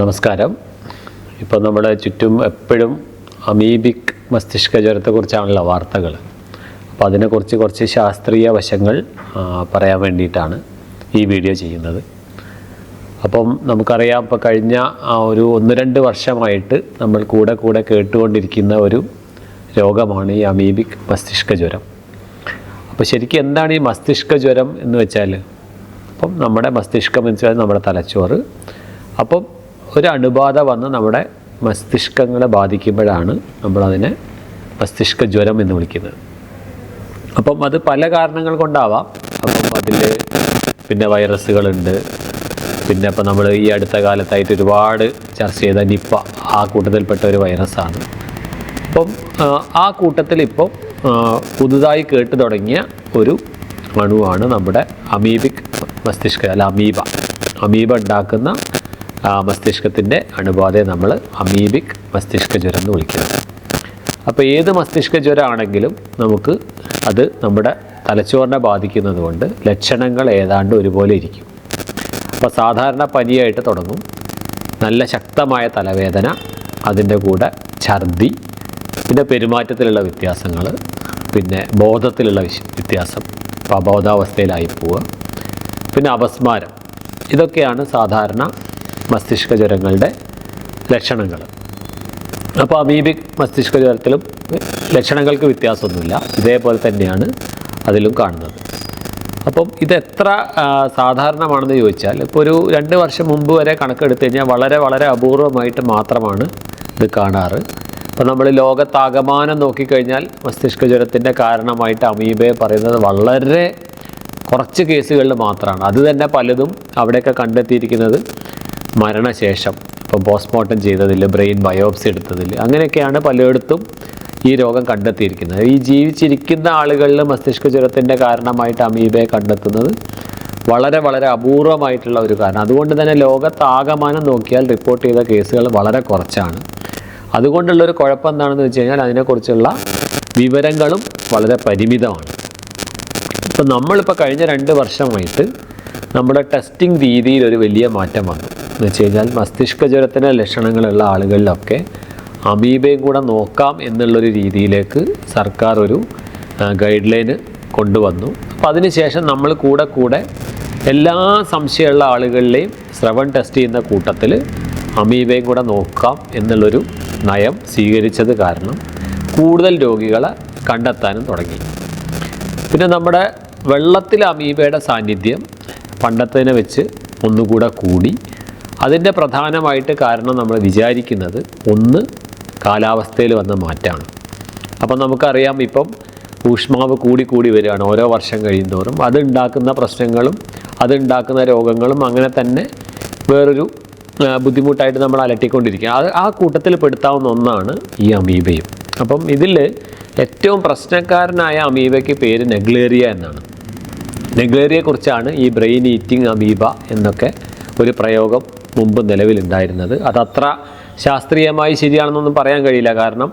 നമസ്കാരം. ഇപ്പോൾ നമ്മുടെ ചുറ്റും എപ്പോഴും അമീബിക് മസ്തിഷ്ക ജ്വരത്തെക്കുറിച്ചാണല്ലോ വാർത്തകൾ അപ്പോൾ അതിനെക്കുറിച്ച് കുറച്ച് ശാസ്ത്രീയ വശങ്ങൾ പറയാൻ വേണ്ടിയിട്ടാണ് ഈ വീഡിയോ ചെയ്യുന്നത്. അപ്പം നമുക്കറിയാം ഇപ്പോൾ കഴിഞ്ഞ ഒരു ഒന്ന് രണ്ട് വർഷമായിട്ട് നമ്മൾ കൂടെ കൂടെ കേട്ടുകൊണ്ടിരിക്കുന്ന ഒരു രോഗമാണ് ഈ അമീബിക് മസ്തിഷ്ക ജ്വരം. അപ്പോൾ ശരിക്കും എന്താണ് ഈ മസ്തിഷ്ക ജ്വരം എന്ന് വെച്ചാൽ അപ്പം നമ്മുടെ മസ്തിഷ്കം എന്ന് വെച്ചാൽ നമ്മുടെ തലച്ചോറ്. അപ്പം ഒരു അണുബാധ വന്ന് നമ്മുടെ മസ്തിഷ്കങ്ങളെ ബാധിക്കുമ്പോഴാണ് നമ്മളതിനെ മസ്തിഷ്ക ജ്വരം എന്ന് വിളിക്കുന്നത്. അപ്പം അത് പല കാരണങ്ങൾ കൊണ്ടാവാം. അപ്പം അതിൽ പിന്നെ വൈറസുകളുണ്ട്. പിന്നെ ഇപ്പം നമ്മൾ ഈ അടുത്ത കാലത്തായിട്ട് ഒരുപാട് ചർച്ച ചെയ്ത നിപ്പ ആ കൂട്ടത്തിൽപ്പെട്ട ഒരു വൈറസാണ്. അപ്പം ആ, കൂട്ടത്തിൽ ഇപ്പം പുതുതായി കേട്ട് തുടങ്ങിയ ഒരു അണുവാണ് നമ്മുടെ അമീബിക് മസ്തിഷ്ക അല്ല അമീബ. അമീബ ഉണ്ടാക്കുന്ന മസ്തിഷ്കത്തിന്റെ അണുബാധയെ നമ്മൾ അമീബിക് മസ്തിഷ്ക ജ്വരം എന്ന് വിളിക്കുന്നത് അപ്പോൾ ഏത് മസ്തിഷ്ക ജ്വരമാണെങ്കിലും നമുക്ക് അത് നമ്മുടെ തലച്ചോറിനെ ബാധിക്കുന്നത് കൊണ്ട് ലക്ഷണങ്ങൾ ഏതാണ്ട് ഒരുപോലെ ഇരിക്കും. അപ്പോൾ സാധാരണ പനിയായിട്ട് തുടങ്ങും. നല്ല ശക്തമായ തലവേദന അതിന്റെ കൂടെ ഛർദി പിന്നെ പെരുമാറ്റത്തിലുള്ള വ്യത്യാസങ്ങൾ പിന്നെ ബോധത്തിലുള്ള വ്യത്യാസം അപ്പോൾ അബോധാവസ്ഥയിലായി പോവുക പിന്നെ അപസ്മാരം. ഇതൊക്കെയാണ് സാധാരണ മസ്തിഷ്ക ജ്വരങ്ങളുടെ ലക്ഷണങ്ങൾ. അപ്പോൾ അമീബിക് മസ്തിഷ്ക ജ്വരത്തിലും ലക്ഷണങ്ങൾക്ക് വ്യത്യാസമൊന്നുമില്ല. ഇതേപോലെ തന്നെയാണ് അതിലും കാണുന്നത്. അപ്പം ഇതെത്ര സാധാരണമാണെന്ന് ചോദിച്ചാൽ ഇപ്പോൾ ഒരു രണ്ട് വർഷം മുമ്പ് വരെ കണക്കെടുത്തു കഴിഞ്ഞാൽ വളരെ വളരെ അപൂർവമായിട്ട് മാത്രമാണ് ഇത് കാണാറ്. അപ്പോൾ നമ്മൾ ലോകത്താകമാനം നോക്കിക്കഴിഞ്ഞാൽ മസ്തിഷ്ക ജ്വരത്തിന്റെ കാരണമായിട്ട് അമീബയെ പറയുന്നത് വളരെ കുറച്ച് കേസുകളിൽ മാത്രമാണ്. അത് തന്നെ പലതും അവിടെയൊക്കെ കണ്ടെത്തിയിരിക്കുന്നത്. മരണശേഷം ഇപ്പോൾ പോസ്റ്റ്മോർട്ടം ചെയ്തതിൽ ബ്രെയിൻ ബയോപ്സി എടുത്തതിൽ അങ്ങനെയൊക്കെയാണ് പലയിടത്തും ഈ രോഗം കണ്ടെത്തിയിരിക്കുന്നത്. ഈ ജീവിച്ചിരിക്കുന്ന ആളുകളിൽ മസ്തിഷ്ക ജ്വരത്തിന്റെ കാരണമായിട്ട് അമീബയെ കണ്ടെത്തുന്നത് വളരെ വളരെ അപൂർവമായിട്ടുള്ള ഒരു കാരണം. അതുകൊണ്ട് തന്നെ ലോകത്താകമാനം നോക്കിയാൽ റിപ്പോർട്ട് ചെയ്ത കേസുകൾ വളരെ കുറച്ചാണ്. അതുകൊണ്ടുള്ളൊരു കുഴപ്പം എന്താണെന്ന് വെച്ച് കഴിഞ്ഞാൽ അതിനെക്കുറിച്ചുള്ള വിവരങ്ങളും വളരെ പരിമിതമാണ്. ഇപ്പം നമ്മളിപ്പോൾ കഴിഞ്ഞ രണ്ട് വർഷമായിട്ട് നമ്മുടെ ടെസ്റ്റിംഗ് രീതിയിൽ ഒരു വലിയ മാറ്റം വന്നു. എന്ന് വെച്ച് കഴിഞ്ഞാൽ മസ്തിഷ്ക ലക്ഷണങ്ങളുള്ള ആളുകളിലൊക്കെ അമീബയും കൂടെ നോക്കാം എന്നുള്ളൊരു രീതിയിലേക്ക് സർക്കാർ ഒരു ഗൈഡ് ലൈന് കൊണ്ടുവന്നു. അപ്പോൾ അതിനുശേഷം നമ്മൾ കൂടെ കൂടെ എല്ലാ സംശയമുള്ള ആളുകളിലെയും ശ്രവൺ ടെസ്റ്റ് ചെയ്യുന്ന കൂട്ടത്തിൽ അമീബയും കൂടെ നോക്കാം എന്നുള്ളൊരു നയം സ്വീകരിച്ചത് കാരണം കൂടുതൽ രോഗികളെ കണ്ടെത്താനും തുടങ്ങി. പിന്നെ നമ്മുടെ വെള്ളത്തിൽ അമീബയുടെ സാന്നിധ്യം പണ്ടത്തേനെ വെച്ച് ഒന്നുകൂടെ കൂടി. അതിന്റെ പ്രധാനമായിട്ട് കാരണം നമ്മൾ വിചാരിക്കുന്നത് ഒന്ന് കാലാവസ്ഥയിൽ വന്ന മാറ്റമാണ്. അപ്പം നമുക്കറിയാം ഇപ്പം ഊഷ്മാവ് കൂടി കൂടി വരികയാണ് ഓരോ വർഷം കഴിയുന്തോറും. അതുണ്ടാക്കുന്ന പ്രശ്നങ്ങളും അതുണ്ടാക്കുന്ന രോഗങ്ങളും അങ്ങനെ തന്നെ വേറൊരു ബുദ്ധിമുട്ടായിട്ട് നമ്മൾ അലട്ടിക്കൊണ്ടിരിക്കുക. അത് ആ കൂട്ടത്തിൽ പെടുത്താവുന്ന ഒന്നാണ് ഈ അമീബയും. അപ്പം ഇതിൽ ഏറ്റവും പ്രശ്നക്കാരനായ അമീബയ്ക്ക് പേര് നെഗ്ലേറിയ എന്നാണ്. നെഗ്ലേറിയയെക്കുറിച്ചാണ് ഈ ബ്രെയിൻ ഈറ്റിംഗ് അമീബ എന്നൊക്കെ ഒരു പ്രയോഗം മുമ്പ് നിലവിലുണ്ടായിരുന്നത്. അതത്ര ശാസ്ത്രീയമായി ശരിയാണെന്നൊന്നും പറയാൻ കഴിയില്ല. കാരണം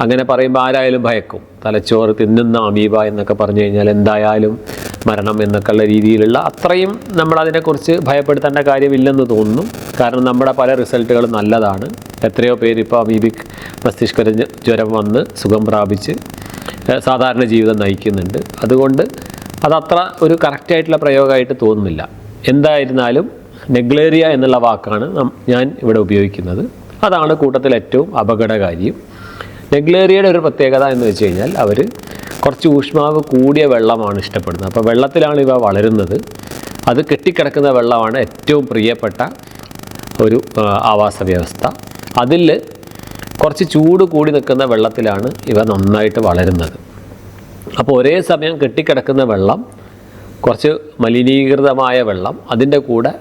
അങ്ങനെ പറയുമ്പോൾ ആരായാലും ഭയക്കും. തലച്ചോറ് തിന്നുന്ന അമീബ എന്നൊക്കെ പറഞ്ഞു കഴിഞ്ഞാൽ എന്തായാലും മരണം എന്നൊക്കെയുള്ള രീതിയിലുള്ള അത്രയും നമ്മൾ അതിനെക്കുറിച്ച് ഭയപ്പെടുത്തേണ്ട കാര്യമില്ലെന്ന് തോന്നുന്നു. കാരണം നമ്മുടെ പല റിസൾട്ടുകളും നല്ലതാണ്. എത്രയോ പേര് ഇപ്പോൾ അമീബിക് മസ്തിഷ്ക ജ്വ- ജ്വരം വന്ന് സുഖം പ്രാപിച്ച് സാധാരണ ജീവിതം നയിക്കുന്നുണ്ട്. അതുകൊണ്ട് അതത്ര ഒരു കറക്റ്റായിട്ടുള്ള പ്രയോഗമായിട്ട് തോന്നുന്നില്ല. എന്തായിരുന്നാലും നെഗ്ലേറിയ എന്നുള്ള വാക്കാണ് ഞാൻ ഇവിടെ ഉപയോഗിക്കുന്നത്. അതാണ് കൂട്ടത്തിൽ ഏറ്റവും അപകടകാരിയും നെഗ്ലേറിയയുടെ ഒരു പ്രത്യേകത എന്ന് വെച്ച് കഴിഞ്ഞാൽ അവർ കുറച്ച് ഊഷ്മാവ് കൂടിയ വെള്ളമാണ് ഇഷ്ടപ്പെടുന്നത്. അപ്പോൾ വെള്ളത്തിലാണ് ഇവ വളരുന്നത്. അത് കെട്ടിക്കിടക്കുന്ന വെള്ളമാണ് ഏറ്റവും പ്രിയപ്പെട്ട ഒരു ആവാസ വ്യവസ്ഥ. അതിൽ കുറച്ച് ചൂട് കൂടി നിൽക്കുന്ന വെള്ളത്തിലാണ് ഇവ നന്നായിട്ട് വളരുന്നത്. അപ്പോൾ ഒരേ സമയം കെട്ടിക്കിടക്കുന്ന വെള്ളം കുറച്ച് മലിനീകൃതമായ വെള്ളം അതിന്റെ കൂടെ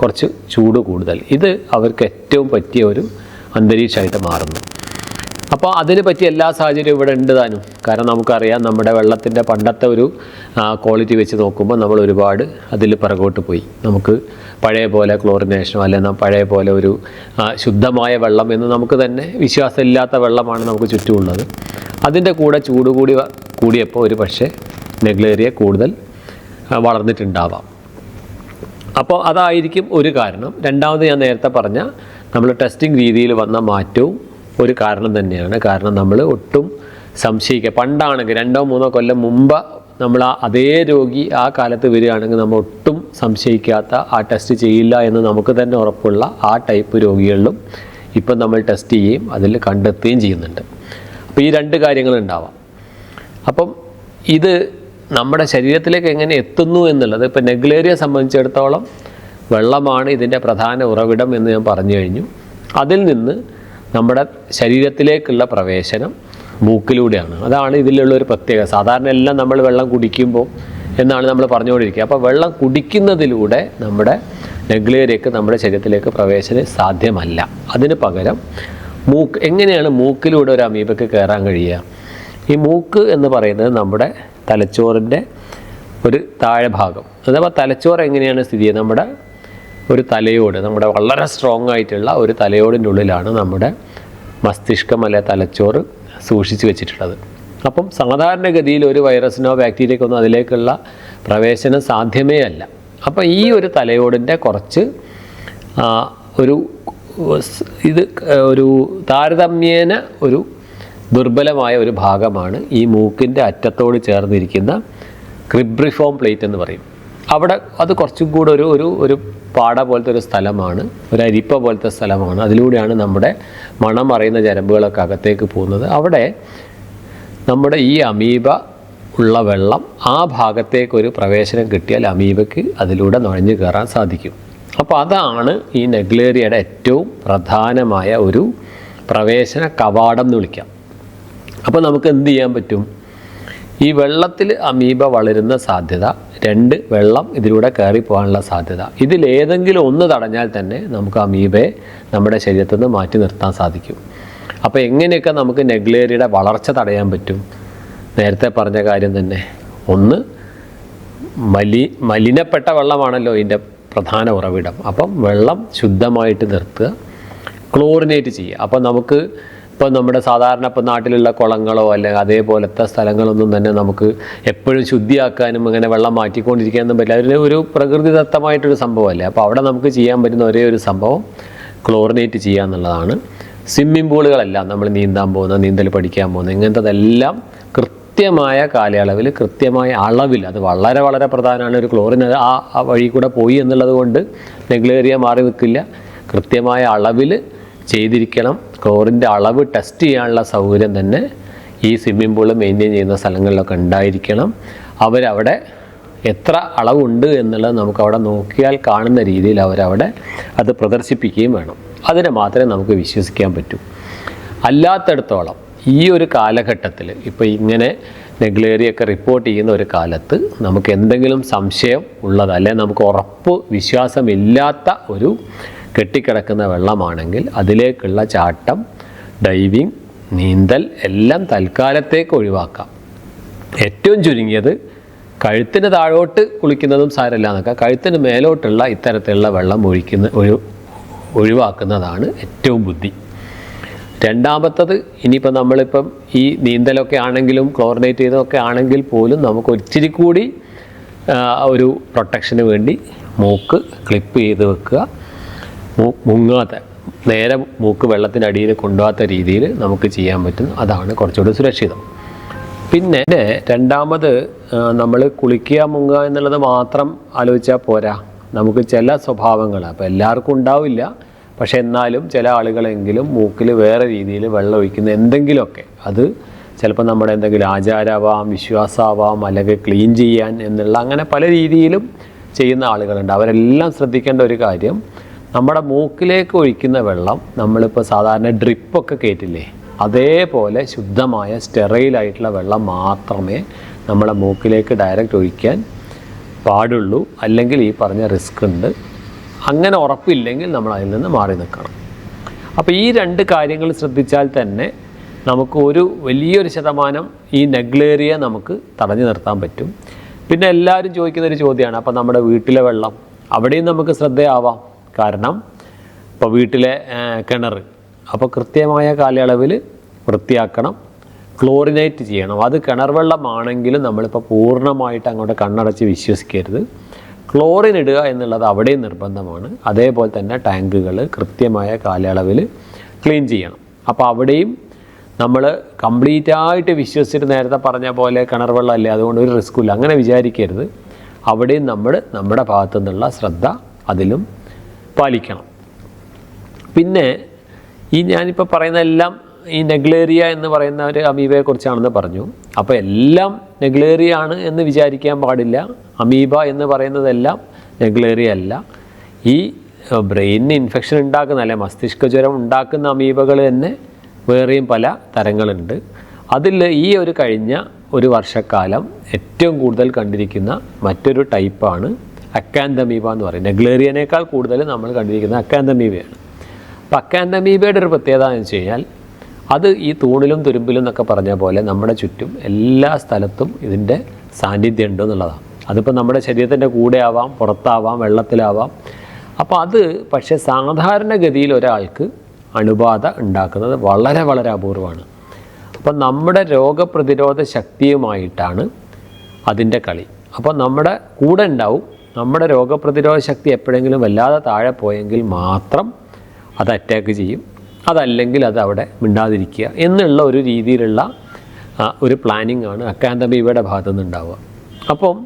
കുറച്ച് ചൂട് കൂടുതൽ. ഇത് അവർക്ക് ഏറ്റവും പറ്റിയ ഒരു അന്തരീക്ഷമായിട്ട് മാറുന്നു. അപ്പോൾ അതിന് പറ്റിയ എല്ലാ സാഹചര്യവും ഇവിടെ ഉണ്ട് താനും. കാരണം നമുക്കറിയാം നമ്മുടെ വെള്ളത്തിന്റെ പണ്ടത്തെ ഒരു ക്വാളിറ്റി വെച്ച് നോക്കുമ്പോൾ നമ്മൾ ഒരുപാട് അതിൽ പിറകോട്ട് പോയി. നമുക്ക് പഴയ പോലെ ക്ലോറിനേഷനോ അല്ലെങ്കിൽ പഴയ പോലെ ഒരു ശുദ്ധമായ വെള്ളം എന്ന് നമുക്ക് തന്നെ വിശ്വാസമില്ലാത്ത വെള്ളമാണ് നമുക്ക് ചുറ്റുമുള്ളത്. അതിന്റെ കൂടെ ചൂട് കൂടി കൂടിയപ്പോൾ ഒരു പക്ഷേ നെഗ്ലേറിയ കൂടുതൽ വളർന്നിട്ടുണ്ടാവാം. അപ്പോൾ അതായിരിക്കും ഒരു കാരണം. രണ്ടാമത് ഞാൻ നേരത്തെ പറഞ്ഞ നമ്മൾ ടെസ്റ്റിംഗ് രീതിയിൽ വന്ന മാറ്റവും ഒരു കാരണം തന്നെയാണ്. കാരണം നമ്മൾ ഒട്ടും സംശയിക്കുക പണ്ടാണെങ്കിൽ രണ്ടോ മൂന്നോ കൊല്ലം മുമ്പ് നമ്മൾ ആ അതേ രോഗി ആ കാലത്ത് വരികയാണെങ്കിൽ നമ്മൾ ഒട്ടും സംശയിക്കാത്ത ആ ടെസ്റ്റ് ചെയ്യില്ല എന്ന് നമുക്ക് തന്നെ ഉറപ്പുള്ള ആ ടൈപ്പ് രോഗികളിലും ഇപ്പം നമ്മൾ ടെസ്റ്റ് ചെയ്യുകയും അതിൽ കണ്ടെത്തുകയും ചെയ്യുന്നുണ്ട്. അപ്പോൾ ഈ രണ്ട് കാര്യങ്ങളുണ്ടാവാം അപ്പം ഇത് നമ്മുടെ ശരീരത്തിലേക്ക് എങ്ങനെ എത്തുന്നു എന്നുള്ളത് ഇപ്പോൾ നെഗ്ലേരിയ സംബന്ധിച്ചിടത്തോളം വെള്ളമാണ് ഇതിന്റെ പ്രധാന ഉറവിടം എന്ന് ഞാൻ പറഞ്ഞു കഴിഞ്ഞു. അതിൽ നിന്ന് നമ്മുടെ ശരീരത്തിലേക്കുള്ള പ്രവേശനം മൂക്കിലൂടെയാണ്. അതാണ് ഇതിലുള്ള ഒരു പ്രത്യേകത. സാധാരണ എല്ലാം നമ്മൾ വെള്ളം കുടിക്കുമ്പോൾ എന്നാണ് നമ്മൾ പറഞ്ഞുകൊണ്ടിരിക്കുക. അപ്പോൾ വെള്ളം കുടിക്കുന്നതിലൂടെ നമ്മുടെ നെഗ്ലേരിയക്ക് നമ്മുടെ ശരീരത്തിലേക്ക് പ്രവേശനം സാധ്യമല്ല. അതിന് പകരം മൂക്ക് എങ്ങനെയാണ് മൂക്കിലൂടെ ഒരു അമീബയ്ക്ക് കയറാൻ കഴിയുക? ഈ മൂക്ക് എന്ന് പറയുന്നത് നമ്മുടെ തലച്ചോറിന്റെ ഒരു താഴെ ഭാഗം അഥവാ തലച്ചോറ് എങ്ങനെയാണ് സ്ഥിതി ചെയ്യുന്നത്? നമ്മുടെ ഒരു തലയോട് നമ്മുടെ വളരെ സ്ട്രോങ് ആയിട്ടുള്ള ഒരു തലയോടിന്റെ ഉള്ളിലാണ് നമ്മുടെ മസ്തിഷ്കം അല്ലെ തലച്ചോറ് സൂക്ഷിച്ചു വെച്ചിട്ടുള്ളത്. അപ്പം സാധാരണഗതിയിൽ ഒരു വൈറസിനോ ബാക്ടീരിയക്കൊന്നും അതിലേക്കുള്ള പ്രവേശനം സാധ്യമേ അല്ല. അപ്പം ഈ ഒരു തലയോടിന്റെ കുറച്ച് ഒരു ഇത് ഒരു താരതമ്യേന ഒരു ദുർബലമായ ഒരു ഭാഗമാണ് ഈ മൂക്കിന്റെ അറ്റത്തോട് ചേർന്നിരിക്കുന്ന ക്രിബ്രിഫോം പ്ലേറ്റ് എന്ന് പറയും. അവിടെ അത് കുറച്ചും കൂടെ ഒരു ഒരു ഒരു പാട പോലത്തെ ഒരു സ്ഥലമാണ് ഒരു അരിപ്പ പോലത്തെ സ്ഥലമാണ്. അതിലൂടെയാണ് നമ്മുടെ മണം അറിയുന്ന ചരമ്പുകളൊക്കെ അകത്തേക്ക് പോകുന്നത്. അവിടെ നമ്മുടെ ഈ അമീബ ഉള്ള വെള്ളം ആ ഭാഗത്തേക്ക് ഒരു പ്രവേശനം കിട്ടിയാൽ അമീബയ്ക്ക് അതിലൂടെ നുഴഞ്ഞു കയറാൻ സാധിക്കും. അപ്പോൾ അതാണ് ഈ നെഗ്ലേറിയയുടെ ഏറ്റവും പ്രധാനമായ ഒരു പ്രവേശന കവാടം എന്ന് വിളിക്കാം. അപ്പോൾ നമുക്ക് എന്ത് ചെയ്യാൻ പറ്റും? ഈ വെള്ളത്തിൽ അമീബ വളരുന്ന സാധ്യത രണ്ട് വെള്ളം ഇതിലൂടെ കയറി പോകാനുള്ള സാധ്യത. ഇതിലേതെങ്കിലും ഒന്ന് തടഞ്ഞാൽ തന്നെ നമുക്ക് അമീബയെ നമ്മുടെ ശരീരത്തിൽ നിന്ന് മാറ്റി നിർത്താൻ സാധിക്കും. അപ്പോൾ എങ്ങനെയൊക്കെ നമുക്ക് നെഗ്ലേരിയുടെ വളർച്ച തടയാൻ പറ്റും? നേരത്തെ പറഞ്ഞ കാര്യം തന്നെ. ഒന്ന് മലി മലിനപ്പെട്ട വെള്ളമാണല്ലോ ഇതിന്റെ പ്രധാന ഉറവിടം. അപ്പം വെള്ളം ശുദ്ധമായിട്ട് നിർത്തുക ക്ലോറിനേറ്റ് ചെയ്യുക. അപ്പം നമുക്ക് ഇപ്പം നമ്മുടെ സാധാരണ ഇപ്പം നാട്ടിലുള്ള കുളങ്ങളോ അല്ലെങ്കിൽ അതേപോലത്തെ സ്ഥലങ്ങളൊന്നും തന്നെ നമുക്ക് എപ്പോഴും ശുദ്ധിയാക്കാനും അങ്ങനെ വെള്ളം മാറ്റിക്കൊണ്ടിരിക്കാനൊന്നും പറ്റില്ല. അതിന് ഒരു പ്രകൃതിദത്തമായിട്ടൊരു സംഭവമല്ലേ? അപ്പോൾ അവിടെ നമുക്ക് ചെയ്യാൻ പറ്റുന്ന ഒരേ ഒരു സംഭവം ക്ലോറിനേറ്റ് ചെയ്യുക എന്നുള്ളതാണ്. സ്വിമ്മിംഗ് പൂളുകളെല്ലാം നമ്മൾ നീന്താൻ പോകുന്ന നീന്തൽ പഠിക്കാൻ പോകുന്ന ഇങ്ങനത്തതെല്ലാം കൃത്യമായ കാലയളവിൽ കൃത്യമായ അളവിൽ അത് വളരെ വളരെ പ്രധാനമാണ് ഒരു ക്ലോറിൻ ആ വഴി കൂടെ പോയി എന്നുള്ളത് കൊണ്ട് നെഗ്ലേറിയ മാറി നിൽക്കില്ല. കൃത്യമായ അളവിൽ ചെയ്തിരിക്കണം. ക്ലോറിന്റെ അളവ് ടെസ്റ്റ് ചെയ്യാനുള്ള സൗകര്യം തന്നെ ഈ സ്വിമ്മിംഗ് പൂൾ മെയിന്റെയിൻ ചെയ്യുന്ന സ്ഥലങ്ങളിലൊക്കെ ഉണ്ടായിരിക്കണം. അവരവിടെ എത്ര അളവുണ്ട് എന്നുള്ളത് നമുക്ക് അവിടെ നോക്കിയാൽ കാണുന്ന രീതിയിൽ അവരവിടെ അത് പ്രദർശിപ്പിക്കുകയും വേണം. അതിനെ മാത്രമേ നമുക്ക് വിശ്വസിക്കാൻ പറ്റൂ. അല്ലാത്തടത്തോളം ഈ ഒരു കാലഘട്ടത്തിൽ ഇപ്പോൾ ഇങ്ങനെ നെഗ്ലേറിയൊക്കെ റിപ്പോർട്ട് ചെയ്യുന്ന ഒരു കാലത്ത് നമുക്ക് എന്തെങ്കിലും സംശയം ഉള്ളത് അല്ലെങ്കിൽ നമുക്ക് ഉറപ്പ് വിശ്വാസമില്ലാത്ത ഒരു കെട്ടിക്കിടക്കുന്ന വെള്ളമാണെങ്കിൽ അതിലേക്കുള്ള ചാട്ടം ഡൈവിങ് നീന്തൽ എല്ലാം തൽക്കാലത്തേക്ക് ഒഴിവാക്കാം. ഏറ്റവും ചുരുങ്ങിയത് കഴുത്തിന് താഴോട്ട് കുളിക്കുന്നതും സാരമില്ല എന്നൊക്കെ കഴുത്തിന് മേലോട്ടുള്ള ഇത്തരത്തിലുള്ള വെള്ളം ഒഴിക്കുന്ന ഒഴി ഒഴിവാക്കുന്നതാണ് ഏറ്റവും ബുദ്ധി. രണ്ടാമത്തത് ഇനിയിപ്പോൾ നമ്മളിപ്പം ഈ നീന്തലൊക്കെ ആണെങ്കിലും ക്ലോറിനേറ്റ് ചെയ്തൊക്കെ ആണെങ്കിൽ പോലും നമുക്ക് ഒരിച്ചിരി കൂടി ഒരു പ്രൊട്ടക്ഷന് വേണ്ടി മൂക്ക് ക്ലിപ്പ് ചെയ്ത് വെക്കുക. മുങ്ങാത്ത നേരെ മൂക്ക് വെള്ളത്തിനടിയിൽ കൊണ്ടുപോകാത്ത രീതിയിൽ നമുക്ക് ചെയ്യാൻ പറ്റും. അതാണ് കുറച്ചുകൂടി സുരക്ഷിതം. പിന്നെ രണ്ടാമത് നമ്മൾ കുളിക്കുക മുങ്ങുക എന്നുള്ളത് മാത്രം ആലോചിച്ചാൽ പോരാ. നമുക്ക് ചില സ്വഭാവങ്ങൾ അപ്പോൾ എല്ലാവർക്കും ഉണ്ടാവില്ല. പക്ഷെ എന്നാലും ചില ആളുകളെങ്കിലും മൂക്കിൽ വേറെ രീതിയിൽ വെള്ളം ഒഴിക്കുന്ന എന്തെങ്കിലുമൊക്കെ അത് ചിലപ്പോൾ നമ്മുടെ എന്തെങ്കിലും ആചാരമാവാം വിശ്വാസമാവാം അല്ലെങ്കിൽ ക്ലീൻ ചെയ്യാൻ എന്നുള്ള അങ്ങനെ പല രീതിയിലും ചെയ്യുന്ന ആളുകളുണ്ട്. അവരെല്ലാം ശ്രദ്ധിക്കേണ്ട ഒരു കാര്യം നമ്മുടെ മൂക്കിലേക്ക് ഒഴിക്കുന്ന വെള്ളം നമ്മളിപ്പോൾ സാധാരണ ഡ്രിപ്പൊക്കെ കയറ്റില്ലേ അതേപോലെ ശുദ്ധമായ സ്റ്റെറൈലായിട്ടുള്ള വെള്ളം മാത്രമേ നമ്മളെ മൂക്കിലേക്ക് ഡയറക്റ്റ് ഒഴിക്കാൻ പാടുള്ളൂ. അല്ലെങ്കിൽ ഈ പറഞ്ഞ റിസ്ക് ഉണ്ട്. അങ്ങനെ ഉറപ്പില്ലെങ്കിൽ നമ്മൾ അതിൽ നിന്ന് മാറി നിൽക്കണം. അപ്പോൾ ഈ രണ്ട് കാര്യങ്ങൾ ശ്രദ്ധിച്ചാൽ തന്നെ നമുക്ക് ഒരു വലിയൊരു ശതമാനം ഈ നെഗ്ലേറിയ നമുക്ക് തടഞ്ഞു നിർത്താൻ പറ്റും. പിന്നെ എല്ലാവരും ചോദിക്കുന്ന ഒരു ചോദ്യമാണ്. അപ്പോൾ നമ്മുടെ വീട്ടിലെ വെള്ളം അവിടെയും നമുക്ക് ശ്രദ്ധയാവാം. കാരണം ഇപ്പോൾ വീട്ടിലെ കിണർ. അപ്പോൾ കൃത്യമായ കാലയളവിൽ വൃത്തിയാക്കണം ക്ലോറിനേറ്റ് ചെയ്യണം. അത് കിണർ വെള്ളമാണെങ്കിലും നമ്മളിപ്പോൾ പൂർണമായിട്ട് അങ്ങോട്ട് കണ്ണടച്ച് വിശ്വസിക്കരുത്. ക്ലോറിൻ ഇടുക എന്നുള്ളത് അവിടെയും നിർബന്ധമാണ്. അതേപോലെ തന്നെ ടാങ്കുകൾ കൃത്യമായ കാലയളവിൽ ക്ലീൻ ചെയ്യണം. അപ്പോൾ അവിടെയും നമ്മൾ കംപ്ലീറ്റ് ആയിട്ട് വിശ്വസിച്ചിട്ട് നേരത്തെ പറഞ്ഞ പോലെ കിണർ വെള്ളമല്ലേ അതുകൊണ്ട് ഒരു റിസ്ക്കും ഇല്ല. അങ്ങനെ വിചാരിക്കരുത്. അവിടെയും നമ്മൾ നമ്മുടെ ഭാഗത്തു നിന്നുള്ള ശ്രദ്ധ അതിലും പാലിക്കണം. പിന്നെ ഈ ഞാനിപ്പോൾ പറയുന്ന എല്ലാം ഈ നെഗ്ലേറിയ എന്ന് പറയുന്ന ഒരു അമീബയെ കുറിച്ചാണെന്ന് പറഞ്ഞു. അപ്പോൾ എല്ലാം നെഗ്ലേറിയ ആണ് എന്ന് വിചാരിക്കാൻ പാടില്ല. അമീബ എന്ന് പറയുന്നതെല്ലാം നെഗ്ലേറിയ അല്ല ഈ ബ്രെയിനിന് ഇൻഫെക്ഷൻ ഉണ്ടാക്കുന്ന അല്ലെ മസ്തിഷ്ക ജ്വരം ഉണ്ടാക്കുന്ന അമീബകൾ തന്നെ വേറെയും പല തരങ്ങളുണ്ട്. അതിൽ ഈ ഒരു കഴിഞ്ഞ ഒരു വർഷക്കാലം ഏറ്റവും കൂടുതൽ കണ്ടിരിക്കുന്ന മറ്റൊരു ടൈപ്പാണ് അക്കാന്തമീബ എന്ന് പറയും. നെഗ്ലേറിയനേക്കാൾ കൂടുതൽ നമ്മൾ കണ്ടിരിക്കുന്നത് അക്കാന്തമീബയാണ് അപ്പം അക്കാന്തമീബയുടെ ഒരു പ്രത്യേകത എന്ന് വെച്ച് കഴിഞ്ഞാൽ അത് ഈ തൂണിലും തുരുമ്പിലും എന്നൊക്കെ പറഞ്ഞ പോലെ നമ്മുടെ ചുറ്റും എല്ലാ സ്ഥലത്തും ഇതിന്റെ സാന്നിധ്യം ഉണ്ട് എന്നുള്ളതാണ്. അതിപ്പോൾ നമ്മുടെ ശരീരത്തിന്റെ കൂടെ ആവാം പുറത്താവാം വെള്ളത്തിലാവാം. അപ്പോൾ അത് പക്ഷേ സാധാരണഗതിയിൽ ഒരാൾക്ക് അണുബാധ ഉണ്ടാക്കുന്നത് വളരെ വളരെ അപൂർവമാണ്. അപ്പം നമ്മുടെ രോഗപ്രതിരോധ ശക്തിയുമായിട്ടാണ് അതിന്റെ കളി. അപ്പോൾ നമ്മുടെ കൂടെ ഉണ്ടാവും നമ്മുടെ രോഗപ്രതിരോധ ശക്തി എപ്പോഴെങ്കിലും വല്ലാതെ താഴെ പോയെങ്കിൽ മാത്രം അത് അറ്റാക്ക് ചെയ്യും. അതല്ലെങ്കിൽ അത് അവിടെ മിണ്ടാതിരിക്കുക എന്നുള്ള ഒരു രീതിയിലുള്ള ഒരു പ്ലാനിങ് ആണ് അക്കാന്തബീവയുടെ ഭാഗത്തു നിന്നുണ്ടാവുക അപ്പം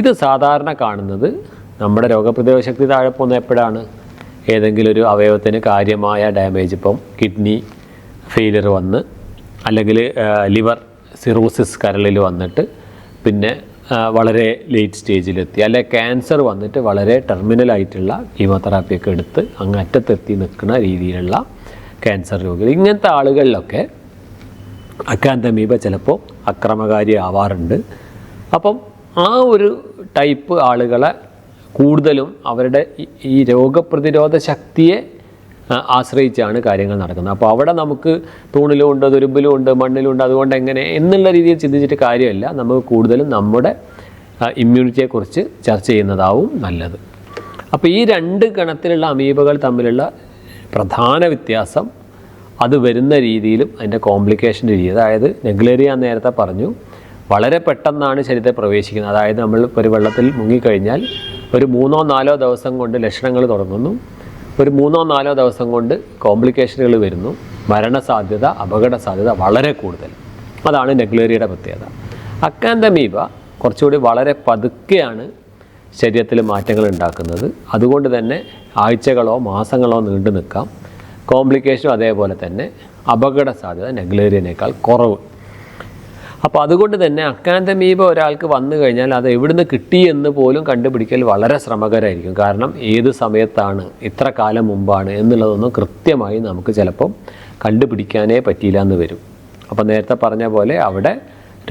ഇത് സാധാരണ കാണുന്നത് നമ്മുടെ രോഗപ്രതിരോധ ശക്തി താഴെ പോകുന്ന എപ്പോഴാണ്? ഏതെങ്കിലും ഒരു അവയവത്തിന് കാര്യമായ ഡാമേജ് ഇപ്പം കിഡ്നി ഫെയിലർ വന്ന് അല്ലെങ്കിൽ ലിവർ സിറോസിസ് കരളിൽ വന്നിട്ട് പിന്നെ വളരെ ലേറ്റ് സ്റ്റേജിലെത്തി അല്ലെ ക്യാൻസർ വന്നിട്ട് വളരെ ടെർമിനലായിട്ടുള്ള കീമോതെറാപ്പിയൊക്കെ എടുത്ത് അങ്ങ് അറ്റത്തെത്തി നിൽക്കുന്ന രീതിയിലുള്ള ക്യാൻസർ രോഗികൾ. ഇങ്ങനത്തെ ആളുകളിലൊക്കെ അക്കാന്തമീബ ചിലപ്പോൾ അക്രമകാരി ആവാറുണ്ട്. അപ്പം ആ ഒരു ടൈപ്പ് ആളുകളെ കൂടുതലും അവരുടെ ഈ- രോഗപ്രതിരോധ ശക്തിയെ ആശ്രയിച്ചാണ് കാര്യങ്ങൾ നടക്കുന്നത്. അപ്പോൾ അവിടെ നമുക്ക് തൂണിലും ഉണ്ട് തുരുമ്പിലും ഉണ്ട് മണ്ണിലും ഉണ്ട് അതുകൊണ്ട് എങ്ങനെ എന്നുള്ള രീതിയിൽ ചിന്തിച്ചിട്ട് കാര്യമല്ല. നമുക്ക് കൂടുതലും നമ്മുടെ ഇമ്മ്യൂണിറ്റിയെക്കുറിച്ച് ചർച്ച ചെയ്യുന്നതാവും നല്ലത്. അപ്പോൾ ഈ രണ്ട് ഗണത്തിലുള്ള അമീബകൾ തമ്മിലുള്ള പ്രധാന വ്യത്യാസം അത് വരുന്ന രീതിയിലും അതിന്റെ കോംപ്ലിക്കേഷന്റെ രീതി. അതായത് നെഗ്ലേറിയ നേരത്തെ പറഞ്ഞു വളരെ പെട്ടെന്നാണ് ശരീരത്തെ പ്രവേശിക്കുന്നത്. അതായത് നമ്മൾ ഒരു വെള്ളത്തിൽ മുങ്ങിക്കഴിഞ്ഞാൽ ഒരു മൂന്നോ നാലോ ദിവസം കൊണ്ട് ലക്ഷണങ്ങൾ തുടങ്ങുന്നു. ഒരു മൂന്നോ നാലോ ദിവസം കൊണ്ട് കോംപ്ലിക്കേഷനുകൾ വരുന്നു. മരണസാധ്യത അപകട സാധ്യത വളരെ കൂടുതൽ. അതാണ് നെഗ്ലേറിയയുടെ പ്രത്യേകത. അക്കാന്തമീബ കുറച്ചുകൂടി വളരെ പതുക്കെയാണ് ശരീരത്തിൽ മാറ്റങ്ങൾ ഉണ്ടാക്കുന്നത്. അതുകൊണ്ട് തന്നെ ആഴ്ചകളോ മാസങ്ങളോ നീണ്ടു നിൽക്കാം. കോംപ്ലിക്കേഷനും അതേപോലെ തന്നെ അപകട സാധ്യത നെഗ്ലേറിയനേക്കാൾ കുറവ്. അപ്പോൾ അതുകൊണ്ട് തന്നെ അക്കാന്തമീബ ഒരാൾക്ക് വന്നു കഴിഞ്ഞാൽ അത് എവിടുന്ന് കിട്ടി എന്ന് പോലും കണ്ടുപിടിക്കൽ വളരെ ശ്രമകരമായിരിക്കും കാരണം ഏത് സമയത്താണ് ഇത്ര കാലം മുമ്പാണ് എന്നുള്ളതൊന്നും കൃത്യമായി നമുക്ക് ചിലപ്പം കണ്ടുപിടിക്കാനേ പറ്റിയില്ല എന്ന് വരും. അപ്പോൾ നേരത്തെ പറഞ്ഞ പോലെ അവിടെ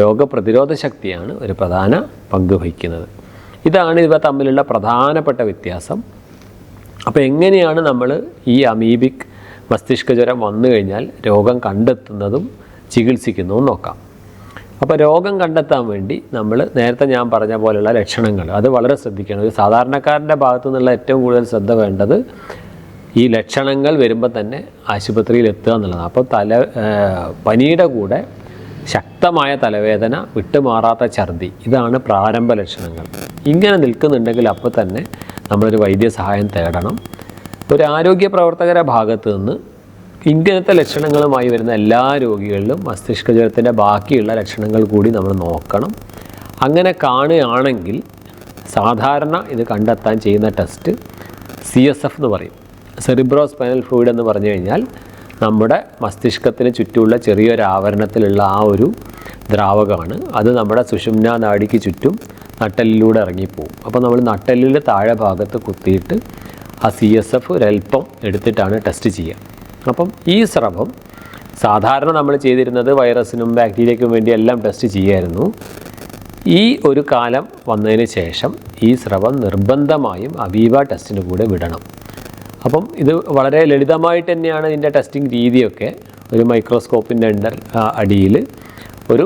രോഗപ്രതിരോധ ശക്തിയാണ് ഒരു പ്രധാന പങ്ക് വഹിക്കുന്നത്. ഇതാണ് ഇവ തമ്മിലുള്ള പ്രധാനപ്പെട്ട വ്യത്യാസം. അപ്പോൾ എങ്ങനെയാണ് നമ്മൾ ഈ അമീബിക് മസ്തിഷ്ക ജ്വരം വന്നു കഴിഞ്ഞാൽ രോഗം കണ്ടെത്തുന്നതും ചികിത്സിക്കുന്നതും നോക്കാം. അപ്പോൾ രോഗം കണ്ടെത്താൻ വേണ്ടി നമ്മൾ നേരത്തെ ഞാൻ പറഞ്ഞ പോലെയുള്ള ലക്ഷണങ്ങൾ അത് വളരെ ശ്രദ്ധിക്കണം. ഒരു സാധാരണക്കാരന്റെ ഭാഗത്തു നിന്നുള്ള ഏറ്റവും കൂടുതൽ ശ്രദ്ധ വേണ്ടത് ഈ ലക്ഷണങ്ങൾ വരുമ്പോൾ തന്നെ ആശുപത്രിയിൽ എത്തുക എന്നുള്ളതാണ്. അപ്പോൾ തല പനിയുടെ കൂടെ ശക്തമായ തലവേദന വിട്ടുമാറാത്ത ഛർദി ഇതാണ് പ്രാരംഭ ലക്ഷണങ്ങൾ. ഇങ്ങനെ നിൽക്കുന്നുണ്ടെങ്കിൽ അപ്പോൾ തന്നെ നമ്മളൊരു വൈദ്യസഹായം തേടണം. ഒരു ആരോഗ്യ പ്രവർത്തകരുടെ ഭാഗത്തു നിന്ന് ഇങ്ങനത്തെ ലക്ഷണങ്ങളുമായി വരുന്ന എല്ലാ രോഗികളിലും മസ്തിഷ്ക ജ്വരത്തിന്റെ ബാക്കിയുള്ള ലക്ഷണങ്ങൾ കൂടി നമ്മൾ നോക്കണം. അങ്ങനെ കാണുകയാണെങ്കിൽ സാധാരണ ഇത് കണ്ടെത്താൻ ചെയ്യുന്ന ടെസ്റ്റ് സി എസ് എഫ് എന്ന് പറയും. സെറിബ്രോ സ്പൈനൽ ഫ്ലൂയിഡ് എന്ന് പറഞ്ഞു കഴിഞ്ഞാൽ നമ്മുടെ മസ്തിഷ്കത്തിന് ചുറ്റുമുള്ള ചെറിയൊരു ആവരണത്തിലുള്ള ആ ഒരു ദ്രാവകമാണ്. അത് നമ്മുടെ സുഷുമ്ന നാടിക്ക് ചുറ്റും നട്ടലിലൂടെ ഇറങ്ങിപ്പോവും അപ്പോൾ നമ്മൾ നട്ടലിന്റെ താഴെ ഭാഗത്ത് കുത്തിയിട്ട് ആ സി എസ് എഫ് ഒരൽപ്പം എടുത്തിട്ടാണ് ടെസ്റ്റ് ചെയ്യുക. അപ്പം ഈ സ്രവം സാധാരണ നമ്മൾ ചെയ്തിരുന്നത് വൈറസിനും ബാക്ടീരിയക്കും വേണ്ടി എല്ലാം ടെസ്റ്റ് ചെയ്യുമായിരുന്നു ഈ ഒരു കാലം വന്നതിന് ശേഷം ഈ സ്രവം നിർബന്ധമായും അവീവ ടെസ്റ്റിന് കൂടെ വിടണം. അപ്പം ഇത് വളരെ ലളിതമായിട്ട് തന്നെയാണ് ഇതിന്റെ ടെസ്റ്റിംഗ് രീതിയൊക്കെ ഒരു മൈക്രോസ്കോപ്പിന്റെ അണ്ടർ അടിയിൽ ഒരു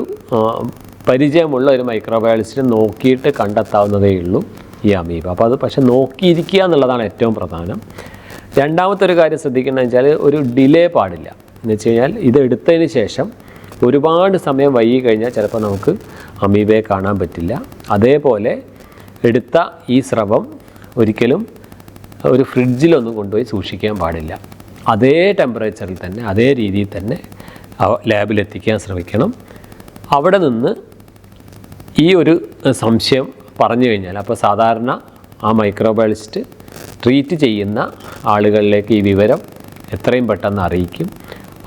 പരിചയമുള്ള ഒരു മൈക്രോബയോളജിസ്റ്റിനെ നോക്കിയിട്ട് കണ്ടെത്താവുന്നതേ ഉള്ളൂ ഈ അമീബ അപ്പോൾ അത് പക്ഷെ നോക്കിയിരിക്കുക എന്നുള്ളതാണ് ഏറ്റവും പ്രധാനം. രണ്ടാമത്തെ ഒരു കാര്യം ശ്രദ്ധിക്കുന്നത് വെച്ചാൽ ഒരു ഡിലേ പാടില്ല. എന്ന് വെച്ച് കഴിഞ്ഞാൽ ഇത് എടുത്തതിന് ശേഷം ഒരുപാട് സമയം വൈകി കഴിഞ്ഞാൽ ചിലപ്പോൾ നമുക്ക് അമീബയെ കാണാൻ പറ്റില്ല. അതേപോലെ എടുത്ത ഈ സ്രവം ഒരിക്കലും ഒരു ഫ്രിഡ്ജിലൊന്നും കൊണ്ടുപോയി സൂക്ഷിക്കാൻ പാടില്ല. അതേ ടെമ്പറേച്ചറിൽ തന്നെ അതേ രീതിയിൽ തന്നെ ലാബിലെത്തിക്കാൻ ശ്രമിക്കണം. അവിടെ നിന്ന് ഈ ഒരു സംശയം പറഞ്ഞു കഴിഞ്ഞാൽ അപ്പോൾ സാധാരണ ആ മൈക്രോബയോളജിസ്റ്റ് ട്രീറ്റ് ചെയ്യുന്ന ആളുകളിലേക്ക് ഈ വിവരം എത്രയും പെട്ടെന്ന് അറിയിക്കും.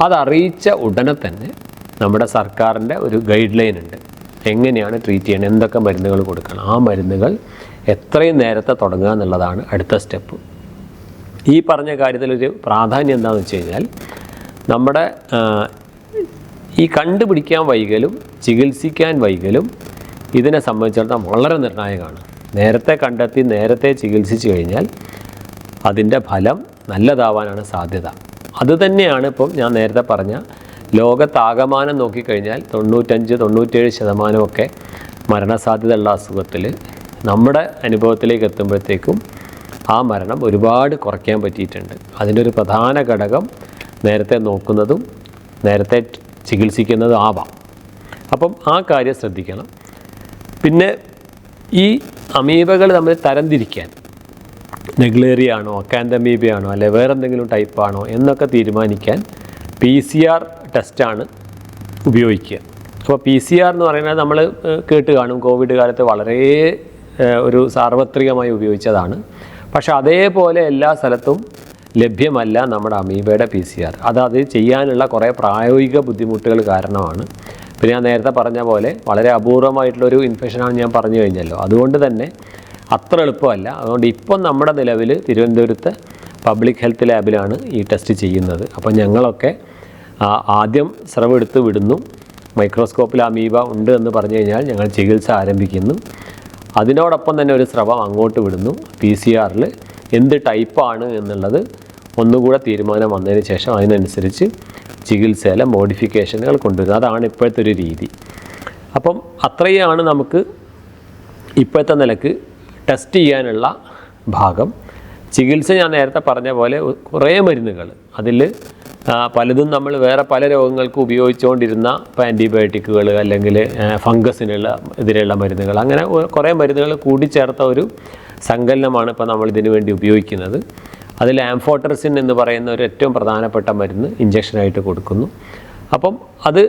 അത് അറിയിച്ച ഉടനെ തന്നെ നമ്മുടെ സർക്കാരിന്റെ ഒരു ഗൈഡ് ലൈൻ ഉണ്ട്. എങ്ങനെയാണ് ട്രീറ്റ് ചെയ്യണം എന്തൊക്കെ മരുന്നുകൾ കൊടുക്കണം ആ മരുന്നുകൾ എത്രയും നേരത്തെ തുടങ്ങുക എന്നുള്ളതാണ് അടുത്ത സ്റ്റെപ്പ്. ഈ പറഞ്ഞ കാര്യത്തിലൊരു പ്രാധാന്യം എന്താണെന്ന് വെച്ച് കഴിഞ്ഞാൽ നമ്മുടെ ഈ കണ്ടുപിടിക്കാൻ വൈകലും ചികിത്സിക്കാൻ വൈകലും ഇതിനെ സംബന്ധിച്ചിടത്തോളം വളരെ നിർണായകമാണ്. നേരത്തെ കണ്ടെത്തി നേരത്തെ ചികിത്സിച്ചു കഴിഞ്ഞാൽ അതിന്റെ ഫലം നല്ലതാവാനാണ് സാധ്യത. അതുതന്നെയാണ് ഇപ്പം ഞാൻ നേരത്തെ പറഞ്ഞ ലോകത്താകമാനം നോക്കിക്കഴിഞ്ഞാൽ തൊണ്ണൂറ്റഞ്ച് തൊണ്ണൂറ്റേഴ് ശതമാനമൊക്കെ മരണസാധ്യതയുള്ള അസുഖത്തിൽ നമ്മുടെ അനുഭവത്തിലേക്ക് എത്തുമ്പോഴത്തേക്കും ആ മരണം ഒരുപാട് കുറയ്ക്കാൻ പറ്റിയിട്ടുണ്ട്. അതിന്റെ ഒരു പ്രധാന ഘടകം നേരത്തെ നോക്കുന്നതും നേരത്തെ ചികിത്സിക്കുന്നതും ആവാം. അപ്പം ആ കാര്യം ശ്രദ്ധിക്കണം. പിന്നെ ഈ അമീബകൾ തമ്മിൽ തരംതിരിക്കാൻ നെഗ്ലേറിയ ആണോ അക്കാന്തമീബ ആണോ അല്ലെ വേറെ എന്തെങ്കിലും ടൈപ്പാണോ എന്നൊക്കെ തീരുമാനിക്കാൻ പി സി ആർ ടെസ്റ്റാണ് ഉപയോഗിക്കുക. അപ്പോൾ പി സി ആർ എന്ന് പറയുന്നത് നമ്മൾ കേട്ട് കാണും. കോവിഡ് കാലത്ത് വളരെ ഒരു സാർവത്രികമായി ഉപയോഗിച്ചതാണ്. പക്ഷേ അതേപോലെ എല്ലാ സ്ഥലത്തും ലഭ്യമല്ല നമ്മുടെ അമീബയുടെ പി സി ആർ അത് അത് ചെയ്യാനുള്ള കുറേ പ്രായോഗിക ബുദ്ധിമുട്ടുകൾ കാരണമാണ്. പിന്നെ ഞാൻ നേരത്തെ പറഞ്ഞ പോലെ വളരെ അപൂർവമായിട്ടുള്ളൊരു ഇൻഫെക്ഷനാണ് ഞാൻ പറഞ്ഞു കഴിഞ്ഞല്ലോ. അതുകൊണ്ട് തന്നെ അത്ര എളുപ്പമല്ല. അതുകൊണ്ട് ഇപ്പം നമ്മുടെ നിലവിൽ തിരുവനന്തപുരത്ത് പബ്ലിക് ഹെൽത്ത് ലാബിലാണ് ഈ ടെസ്റ്റ് ചെയ്യുന്നത്. അപ്പോൾ ഞങ്ങളൊക്കെ ആദ്യം സ്രവ് എടുത്ത് വിടുന്നു. മൈക്രോസ്കോപ്പിൽ അമീബ ഉണ്ട് എന്ന് പറഞ്ഞു കഴിഞ്ഞാൽ ഞങ്ങൾ ചികിത്സ ആരംഭിക്കുന്നു. അതിനോടൊപ്പം തന്നെ ഒരു സ്രവം അങ്ങോട്ട് വിടുന്നു പി സി ആറിൽ എന്ത് ടൈപ്പാണ് എന്നുള്ളത് ഒന്നുകൂടെ തീരുമാനം വന്നതിന് ശേഷം അതിനനുസരിച്ച് ചികിത്സയിലെ മോഡിഫിക്കേഷനുകൾ കൊണ്ടുവരുന്നത് അതാണ് ഇപ്പോഴത്തെ ഒരു രീതി. അപ്പം അത്രയാണ് നമുക്ക് ഇപ്പോഴത്തെ നിലയ്ക്ക് ടെസ്റ്റ് ചെയ്യാനുള്ള ഭാഗം. ചികിത്സ ഞാൻ നേരത്തെ പറഞ്ഞ പോലെ കുറേ മരുന്നുകൾ. അതിൽ പലതും നമ്മൾ വേറെ പല രോഗങ്ങൾക്ക് ഉപയോഗിച്ചുകൊണ്ടിരുന്ന ഇപ്പോൾ ആന്റിബയോട്ടിക്കുകൾ അല്ലെങ്കിൽ ഫംഗസിനുള്ള എതിരെയുള്ള മരുന്നുകൾ. അങ്ങനെ കുറേ മരുന്നുകൾ കൂടിച്ചേർത്ത ഒരു സങ്കലനമാണ് ഇപ്പോൾ നമ്മൾ ഇതിനു വേണ്ടി ഉപയോഗിക്കുന്നത്. അതിൽ ആംഫോട്ടർസിൻ എന്ന് പറയുന്ന ഒരു ഏറ്റവും പ്രധാനപ്പെട്ട മരുന്ന് ഇഞ്ചക്ഷനായിട്ട് കൊടുക്കുന്നു. അപ്പം അത്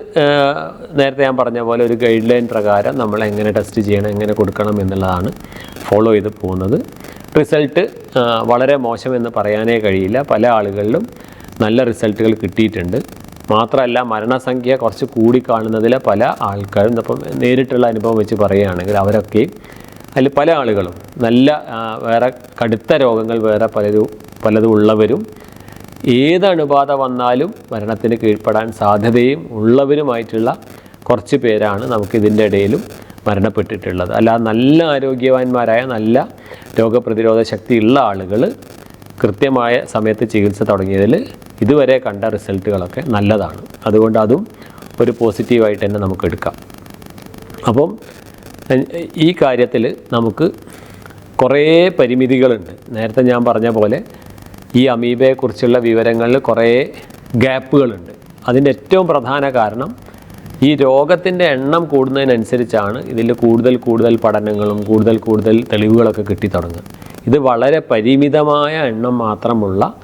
നേരത്തെ ഞാൻ പറഞ്ഞ പോലെ ഒരു ഗൈഡ് ലൈൻ പ്രകാരം നമ്മൾ എങ്ങനെ ടെസ്റ്റ് ചെയ്യണം എങ്ങനെ കൊടുക്കണം എന്നുള്ളതാണ് ഫോളോ ചെയ്ത് പോകുന്നത്. റിസൾട്ട് വളരെ മോശമെന്ന് പറയാനേ കഴിയില്ല. പല ആളുകളിലും നല്ല റിസൾട്ടുകൾ കിട്ടിയിട്ടുണ്ട്. മാത്രമല്ല മരണസംഖ്യ കുറച്ച് കൂടി കാണുന്നതിലെ പല ആൾക്കാരും ഇപ്പം നേരിട്ടുള്ള അനുഭവം വെച്ച് പറയുകയാണെങ്കിൽ അവരൊക്കെ അതിൽ പല ആളുകളും നല്ല വേറെ കടുത്ത രോഗങ്ങൾ വേറെ പലരും പലതും ഉള്ളവരും ഏത് അണുബാധ വന്നാലും മരണത്തിന് കീഴ്പ്പെടാൻ സാധ്യതയും ഉള്ളവരുമായിട്ടുള്ള കുറച്ച് പേരാണ് നമുക്കിതിന്റെ ഇടയിലും മരണപ്പെട്ടിട്ടുള്ളത്. അല്ലാതെ നല്ല ആരോഗ്യവാന്മാരായ നല്ല രോഗപ്രതിരോധ ശക്തിയുള്ള ആളുകൾ കൃത്യമായ സമയത്ത് ചികിത്സ തുടങ്ങിയതിൽ ഇതുവരെ കണ്ട റിസൾട്ടുകളൊക്കെ നല്ലതാണ്. അതുകൊണ്ട് അതും ഒരു പോസിറ്റീവായിട്ട് തന്നെ നമുക്ക് എടുക്കാം. അപ്പം ഈ കാര്യത്തിൽ നമുക്ക് കുറേ പരിമിതികളുണ്ട്. നേരത്തെ ഞാൻ പറഞ്ഞ പോലെ ഈ അമീബയെക്കുറിച്ചുള്ള വിവരങ്ങളിൽ കുറേ ഗ്യാപ്പുകളുണ്ട്. അതിന്റെ ഏറ്റവും പ്രധാന കാരണം ഈ രോഗത്തിന്റെ എണ്ണം കൂടുന്നതിനനുസരിച്ചാണ് ഇതിൽ കൂടുതൽ കൂടുതൽ പഠനങ്ങളും കൂടുതൽ കൂടുതൽ തെളിവുകളൊക്കെ കിട്ടിത്തുടങ്ങുക ഇത് വളരെ പരിമിതമായ എണ്ണം മാത്രമുള്ള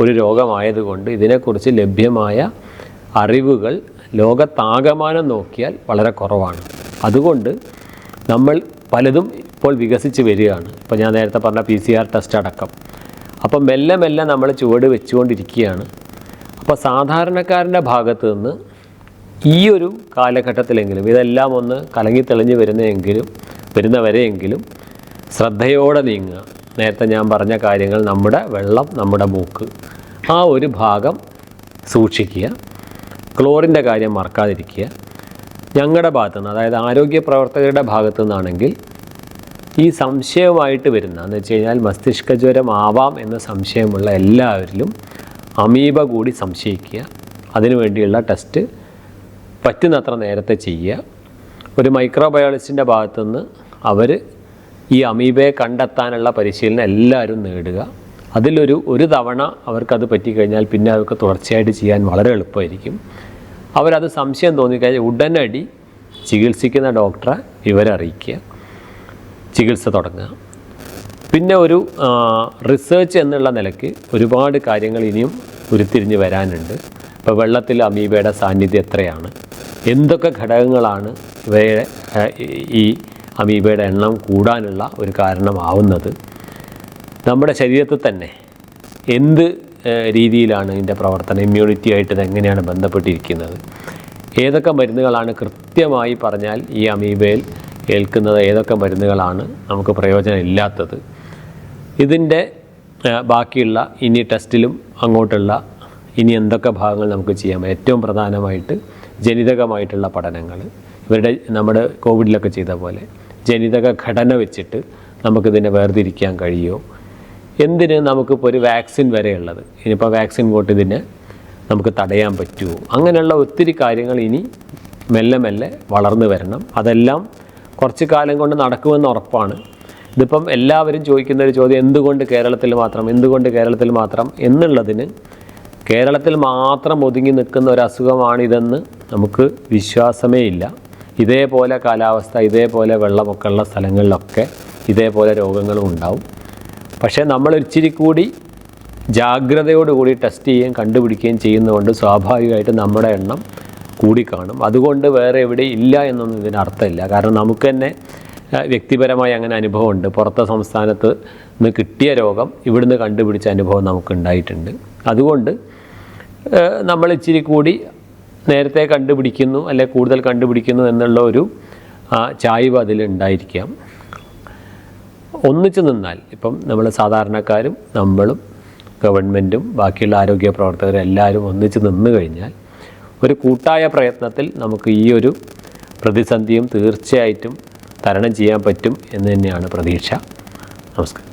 ഒരു രോഗമായതുകൊണ്ട് ഇതിനെക്കുറിച്ച് ലഭ്യമായ അറിവുകൾ ലോകത്താകമാനം നോക്കിയാൽ വളരെ കുറവാണ്. അതുകൊണ്ട് നമ്മൾ പലതും ഇപ്പോൾ വികസിച്ച് വരികയാണ്. ഇപ്പോൾ ഞാൻ നേരത്തെ പറഞ്ഞ പി സി ആർ ടെസ്റ്റ് അടക്കം. അപ്പം മെല്ലെ മെല്ലെ നമ്മൾ ചുവട് വെച്ചുകൊണ്ടിരിക്കുകയാണ്. അപ്പോൾ സാധാരണക്കാരന്റെ ഭാഗത്ത് നിന്ന് ഈ ഒരു കാലഘട്ടത്തിലെങ്കിലും ഇതെല്ലാം ഒന്ന് കലങ്ങി തെളിഞ്ഞ് വരുന്നെങ്കിലും വരുന്നവരെയെങ്കിലും ശ്രദ്ധയോടെ നീങ്ങുക. നേരത്തെ ഞാൻ പറഞ്ഞ കാര്യങ്ങൾ നമ്മുടെ വെള്ളം നമ്മുടെ മൂക്ക് ആ ഒരു ഭാഗം സൂക്ഷിക്കുക. ക്ലോറിന്റെ കാര്യം മറക്കാതിരിക്കുക. ഞങ്ങളുടെ ഭാഗത്തു നിന്ന് അതായത് ആരോഗ്യ പ്രവർത്തകരുടെ ഭാഗത്തു നിന്നാണെങ്കിൽ ഈ സംശയമായിട്ട് വരുന്ന എന്ന് വെച്ച് കഴിഞ്ഞാൽ മസ്തിഷ്ക ജ്വരം ആവാം എന്ന സംശയമുള്ള എല്ലാവരിലും അമീബ കൂടി സംശയിക്കുക. അതിനുവേണ്ടിയുള്ള ടെസ്റ്റ് പറ്റുന്നത്ര നേരത്തെ ചെയ്യുക. ഒരു മൈക്രോബയോളജിസ്റ്റിന്റെ ഭാഗത്തുനിന്ന് അവർ ഈ അമീബയെ കണ്ടെത്താനുള്ള പരിശീലനം എല്ലാവരും നേടുക. അതിലൊരു ഒരു തവണ അവർക്കത് പറ്റിക്കഴിഞ്ഞാൽ പിന്നെ അവർക്ക് തുടർച്ചയായിട്ട് ചെയ്യാൻ വളരെ എളുപ്പമായിരിക്കും. അവരത് സംശയം തോന്നിക്കഴിഞ്ഞാൽ ഉടനടി ചികിത്സിക്കുന്ന ഡോക്ടറെ വിവരം അറിയിക്കുക. ചികിത്സ തുടങ്ങുക. പിന്നെ ഒരു റിസർച്ച് എന്നുള്ള നിലയ്ക്ക് ഒരുപാട് കാര്യങ്ങൾ ഇനിയും ഉരുത്തിരിഞ്ഞ് വരാനുണ്ട്. ഇപ്പോൾ വെള്ളത്തിൽ അമീബയുടെ സാന്നിധ്യം എത്രയാണ്? എന്തൊക്കെ ഘടകങ്ങളാണ് ഇവയെ ഈ- അമീബയുടെ എണ്ണം കൂടാനുള്ള ഒരു കാരണമാവുന്നത്? നമ്മുടെ ശരീരത്തിൽ തന്നെ എന്ത് രീതിയിലാണ് ഇതിന്റെ പ്രവർത്തനം? ഇമ്മ്യൂണിറ്റി ആയിട്ട് എങ്ങനെയാണ് ബന്ധപ്പെട്ടിരിക്കുന്നത്? ഏതൊക്കെ മരുന്നുകളാണ് കൃത്യമായി പറഞ്ഞാൽ ഈ അമീബയിൽ ഏൽക്കുന്നത് ഏതൊക്കെ മരുന്നുകളാണ് നമുക്ക് പ്രയോജനം ഇല്ലാത്തത് ഇതിന്റെ ബാക്കിയുള്ള ഇനി ടെസ്റ്റിലും അങ്ങോട്ടുള്ള ഇനി എന്തൊക്കെ ഭാഗങ്ങൾ നമുക്ക് ചെയ്യാം. ഏറ്റവും പ്രധാനമായിട്ട് ജനിതകമായിട്ടുള്ള പഠനങ്ങൾ. ഇവരുടെ നമ്മുടെ കോവിഡിലൊക്കെ ചെയ്ത പോലെ ജനിതക ഘടന വെച്ചിട്ട് നമുക്കിതിനെ വേർതിരിക്കാൻ കഴിയുമോ എന്തിന് നമുക്കിപ്പോൾ ഒരു വാക്സിൻ വരെയുള്ളത്? ഇനിയിപ്പോൾ വാക്സിൻ കൊണ്ട് ഇതിനെ നമുക്ക് തടയാൻ പറ്റുമോ? അങ്ങനെയുള്ള ഒത്തിരി കാര്യങ്ങൾ ഇനി മെല്ലെ മെല്ലെ വളർന്നു വരണം. അതെല്ലാം കുറച്ച് കാലം കൊണ്ട് നടക്കുമെന്ന് ഉറപ്പാണ്. ഇതിപ്പം എല്ലാവരും ചോദിക്കുന്ന ഒരു ചോദ്യം എന്തുകൊണ്ട് കേരളത്തിൽ മാത്രം എന്തുകൊണ്ട് കേരളത്തിൽ മാത്രം എന്നുള്ളതിന് കേരളത്തിൽ മാത്രം ഒതുങ്ങി നിൽക്കുന്ന ഒരു അസുഖമാണിതെന്ന് നമുക്ക് വിശ്വാസമേ ഇല്ല. ഇതേപോലെ കാലാവസ്ഥ ഇതേപോലെ വെള്ളമൊക്കെ ഉള്ള സ്ഥലങ്ങളിലൊക്കെ ഇതേപോലെ രോഗങ്ങളും ഉണ്ടാവും. പക്ഷേ നമ്മൾ ഇച്ചിരി കൂടി ജാഗ്രതയോടുകൂടി ടെസ്റ്റ് ചെയ്യുകയും കണ്ടുപിടിക്കുകയും ചെയ്യുന്നതുകൊണ്ട് സ്വാഭാവികമായിട്ട് നമ്മുടെ എണ്ണം കൂടിക്കാണും. അതുകൊണ്ട് വേറെ എവിടെ ഇല്ല എന്നൊന്നും ഇതിന് അർത്ഥമില്ല. കാരണം നമുക്ക് തന്നെ വ്യക്തിപരമായി അങ്ങനെ അനുഭവമുണ്ട്. പുറത്തെ സംസ്ഥാനത്ത് നിന്ന് കിട്ടിയ രോഗം ഇവിടുന്ന് കണ്ടുപിടിച്ച അനുഭവം നമുക്ക് ഉണ്ടായിട്ടുണ്ട് അതുകൊണ്ട് നമ്മൾ ഇച്ചിരി കൂടി നേരത്തെ കണ്ടുപിടിക്കുന്നു അല്ലെ കൂടുതൽ കണ്ടുപിടിക്കുന്നു എന്നുള്ള ഒരു ചായ്വ് അതിലുണ്ടായിരിക്കാം ഒന്നിച്ചു നിന്നാൽ ഇപ്പം നമ്മൾ സാധാരണക്കാരും നമ്മളും ഗവൺമെന്റും ബാക്കിയുള്ള ആരോഗ്യ പ്രവർത്തകരും എല്ലാവരും ഒന്നിച്ച് നിന്നു കഴിഞ്ഞാൽ ഒരു കൂട്ടായ പ്രയത്നത്തിൽ നമുക്ക് ഈ ഒരു പ്രതിസന്ധിയും തീർച്ചയായിട്ടും തരണം ചെയ്യാൻ പറ്റും എന്ന് തന്നെയാണ് പ്രതീക്ഷ. നമസ്കാരം.